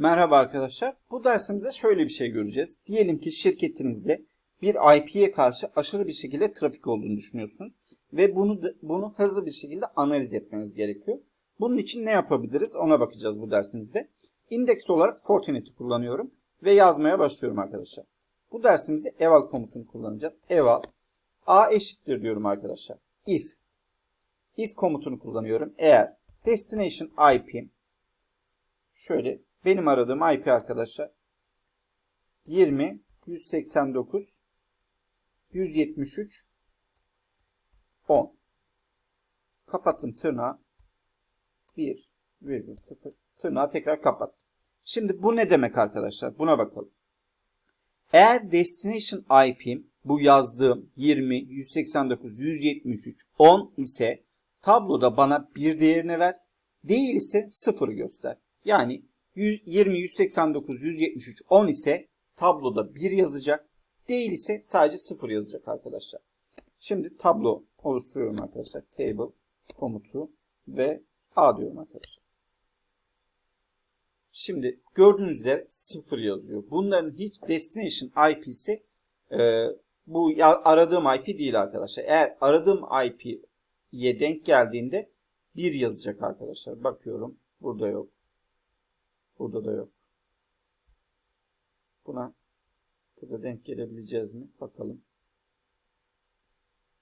Merhaba arkadaşlar. Bu dersimizde şöyle bir şey göreceğiz. Diyelim ki şirketinizde bir IP'ye karşı aşırı bir şekilde trafik olduğunu düşünüyorsunuz ve bunu bunu hızlı bir şekilde analiz etmeniz gerekiyor. Bunun için ne yapabiliriz? Ona bakacağız bu dersimizde. İndeks olarak Fortinet'i kullanıyorum ve yazmaya başlıyorum arkadaşlar. Bu dersimizde eval komutunu kullanacağız. Eval a eşittir diyorum arkadaşlar. If if komutunu kullanıyorum. Eğer destination IP'm şöyle benim aradığım IP arkadaşlar 20 189 173 10 kapattım tırnağı 1 virgül 0 tırnağı tekrar kapattım. Şimdi bu ne demek arkadaşlar? Buna bakalım. Eğer destination IP'm bu yazdığım 20 189 173 10 ise tabloda bana bir değerini ver. Değil ise 0 göster. Yani 100 20 189 173 10 ise tabloda 1 yazacak. Değil ise sadece 0 yazacak arkadaşlar. Şimdi tablo oluşturuyorum arkadaşlar. Table komutu ve A diyorum arkadaşlar. Şimdi gördüğünüz üzere 0 yazıyor. Bunların hiç destination IP'si e, bu aradığım IP değil arkadaşlar. Eğer aradığım IP'ye denk geldiğinde 1 yazacak arkadaşlar. Bakıyorum. Burada yok. Burada da yok. Buna burada denk gelebileceğiz mi? Bakalım.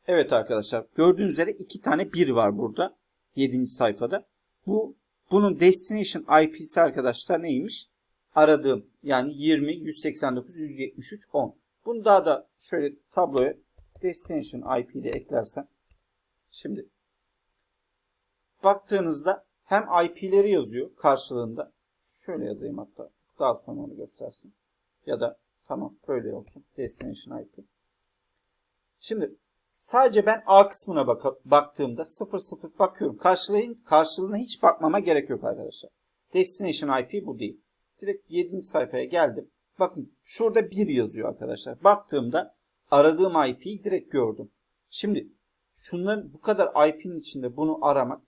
Evet arkadaşlar. Gördüğünüz üzere iki tane 1 var burada. 7. sayfada. Bu bunun destination IP'si arkadaşlar neymiş? Aradığım yani 20 189 173 10. Bunu daha da şöyle tabloya destination IP de eklersem şimdi baktığınızda hem IP'leri yazıyor karşılığında. Şöyle yazayım hatta. Daha sonra onu göstersin. Ya da tamam böyle olsun. Destination IP. Şimdi sadece ben A kısmına baka- baktığımda 00 bakıyorum. Karşılığın, karşılığına hiç bakmama gerek yok arkadaşlar. Destination IP bu değil. Direkt 7. sayfaya geldim. Bakın şurada 1 yazıyor arkadaşlar. Baktığımda aradığım IP'yi direkt gördüm. Şimdi şunların bu kadar IP'nin içinde bunu aramak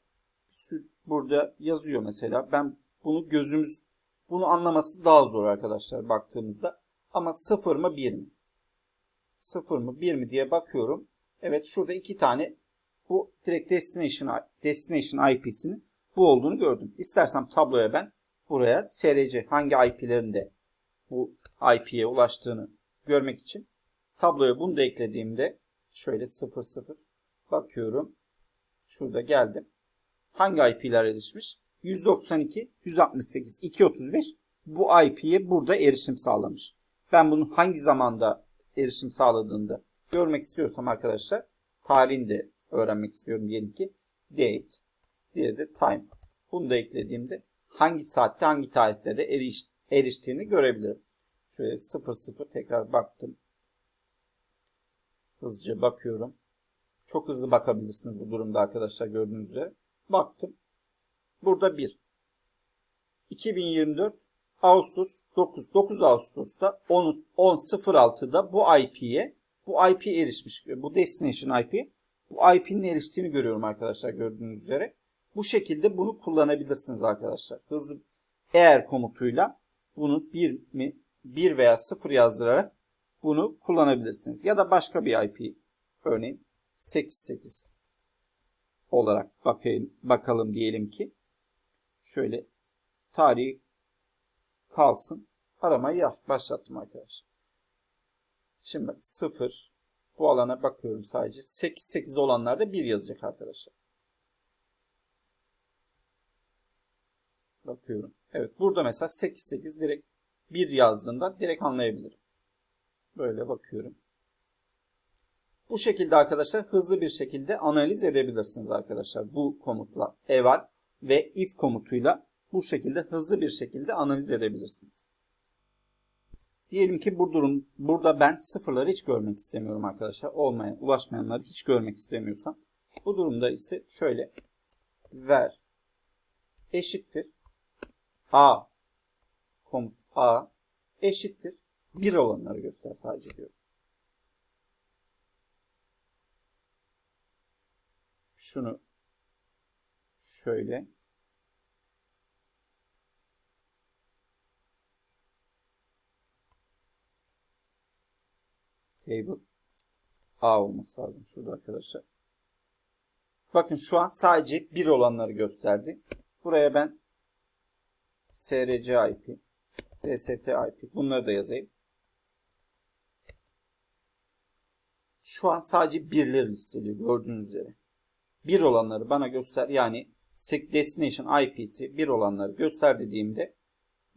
burada yazıyor mesela. Ben bunu gözümüz bunu anlaması daha zor arkadaşlar baktığımızda. Ama 0 mı 1 mi? 0 mı 1 mi diye bakıyorum. Evet şurada iki tane bu direkt destination destination IP'sinin bu olduğunu gördüm. İstersem tabloya ben buraya SRC hangi IP'lerinde bu IP'ye ulaştığını görmek için tabloya bunu da eklediğimde şöyle 00 bakıyorum. Şurada geldim. Hangi IP'ler erişmiş? 192, 168, 235 bu IP'ye burada erişim sağlamış. Ben bunun hangi zamanda erişim sağladığını görmek istiyorsam arkadaşlar tarihini de öğrenmek istiyorum diyelim ki date diğeri de time. Bunu da eklediğimde hangi saatte hangi tarihte de eriş, eriştiğini görebilirim. Şöyle 00 tekrar baktım. Hızlıca bakıyorum. Çok hızlı bakabilirsiniz bu durumda arkadaşlar gördüğünüz üzere. Baktım. Burada 1. 2024 Ağustos 9. 9 Ağustos'ta 10 10.06'da bu IP'ye bu IP erişmiş. Bu destination IP. Bu IP'nin eriştiğini görüyorum arkadaşlar gördüğünüz üzere. Bu şekilde bunu kullanabilirsiniz arkadaşlar. Hızlı eğer komutuyla bunu 1 mi 1 veya 0 yazdırarak bunu kullanabilirsiniz. Ya da başka bir IP örneğin 88 olarak bakayım, bakalım diyelim ki şöyle tarihi kalsın. Aramayı yap, başlattım arkadaşlar. Şimdi 0 bu alana bakıyorum sadece. 8 8 olanlarda 1 yazacak arkadaşlar. Bakıyorum. Evet burada mesela 8 8 direkt 1 yazdığında direkt anlayabilirim. Böyle bakıyorum. Bu şekilde arkadaşlar hızlı bir şekilde analiz edebilirsiniz arkadaşlar. Bu komutla eval ve if komutuyla bu şekilde hızlı bir şekilde analiz edebilirsiniz. Diyelim ki bu durum burada ben sıfırları hiç görmek istemiyorum arkadaşlar. Olmayan, ulaşmayanları hiç görmek istemiyorsam. Bu durumda ise şöyle ver eşittir a komut a eşittir 1 olanları göster sadece diyorum. Şunu şöyle. Table A olması lazım şurada arkadaşlar. Bakın şu an sadece 1 olanları gösterdi. Buraya ben SRC IP, DST IP bunları da yazayım. Şu an sadece birleri listeliyor gördüğünüz üzere. Bir olanları bana göster yani destination IP'si bir olanları göster dediğimde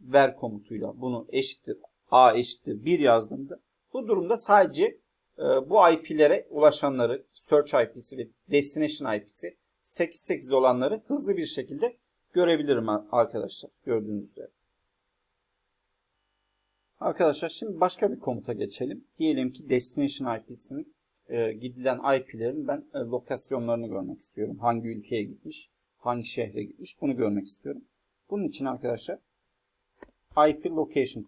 ver komutuyla bunu eşittir A eşittir 1 yazdığımda bu durumda sadece e, bu IP'lere ulaşanları search IP'si ve destination IP'si 88 olanları hızlı bir şekilde görebilirim arkadaşlar gördüğünüz üzere. Arkadaşlar şimdi başka bir komuta geçelim. Diyelim ki destination IP'sinin e, gidilen IP'lerin ben e, lokasyonlarını görmek istiyorum. Hangi ülkeye gitmiş, hangi şehre gitmiş bunu görmek istiyorum. Bunun için arkadaşlar IP location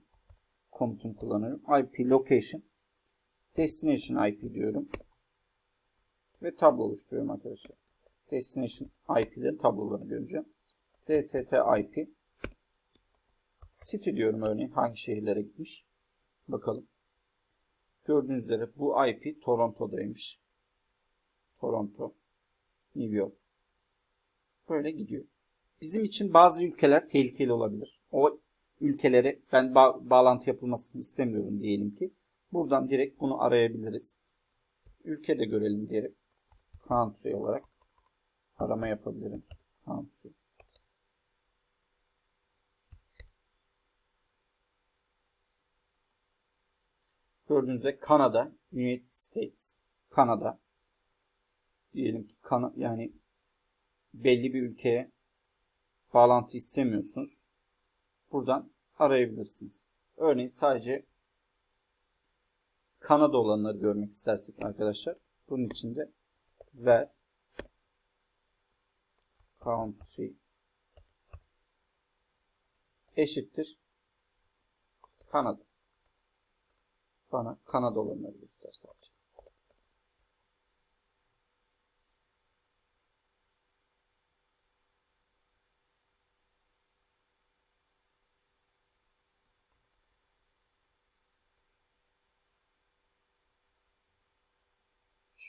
komutunu kullanıyorum. IP location destination IP diyorum. Ve tablo oluşturuyorum arkadaşlar. Destination IP'lerin tablolarını göreceğim. DST IP City diyorum örneğin hangi şehirlere gitmiş. Bakalım. Gördüğünüz üzere bu IP Toronto'daymış. Toronto, New York. Böyle gidiyor. Bizim için bazı ülkeler tehlikeli olabilir. O ülkelere ben ba bağlantı yapılmasını istemiyorum diyelim ki. Buradan direkt bunu arayabiliriz. Ülke de görelim diyerek country olarak arama yapabilirim. Country. Gördüğünüz üzere Kanada, United States, Kanada. Diyelim ki Kana yani belli bir ülkeye bağlantı istemiyorsunuz. Buradan arayabilirsiniz. Örneğin sadece Kanada olanları görmek istersek arkadaşlar. Bunun için de ver country eşittir Kanada. Bana Kanada olanları göster sadece.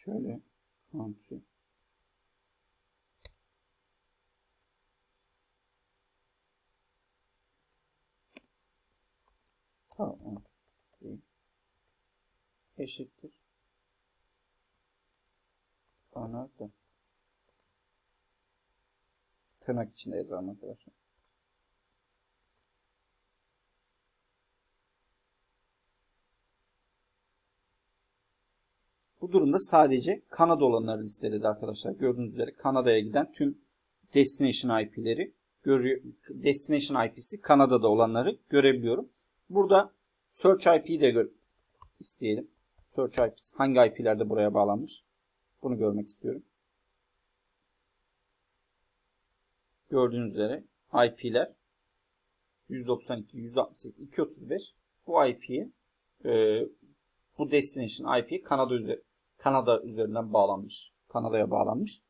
Şöyle country Tamam. Eşittir. Kanada. Tırnak içinde yazalım arkadaşlar. Bu durumda sadece Kanada olanları listeledi arkadaşlar. Gördüğünüz üzere Kanada'ya giden tüm destination IP'leri görüyor. Destination IP'si Kanada'da olanları görebiliyorum. Burada search IP'yi de gör isteyelim. Search IP'si hangi IP'lerde buraya bağlanmış? Bunu görmek istiyorum. Gördüğünüz üzere IP'ler 192, 168, 235 bu IP'ye e, bu destination IP Kanada üzeri, Kanada üzerinden bağlanmış. Kanada'ya bağlanmış.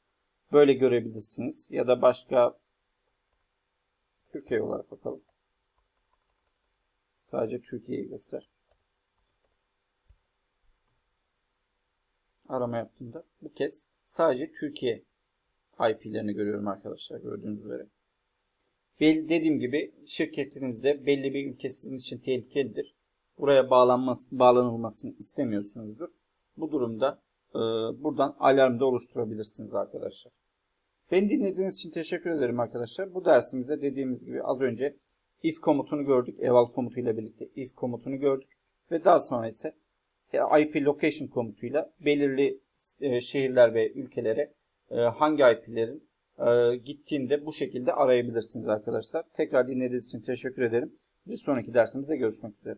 Böyle görebilirsiniz. Ya da başka Türkiye olarak bakalım. Sadece Türkiye'yi göster. Arama yaptığımda bu kez sadece Türkiye IP'lerini görüyorum arkadaşlar gördüğünüz üzere. Dediğim gibi şirketinizde belli bir ülke sizin için tehlikelidir. Buraya bağlanması, bağlanılmasını istemiyorsunuzdur. Bu durumda e, buradan alarm da oluşturabilirsiniz arkadaşlar. Beni dinlediğiniz için teşekkür ederim arkadaşlar. Bu dersimizde dediğimiz gibi az önce if komutunu gördük. Eval komutuyla birlikte if komutunu gördük. Ve daha sonra ise IP location komutuyla belirli e, şehirler ve ülkelere e, hangi IP'lerin e, gittiğinde bu şekilde arayabilirsiniz arkadaşlar. Tekrar dinlediğiniz için teşekkür ederim. Bir sonraki dersimizde görüşmek üzere.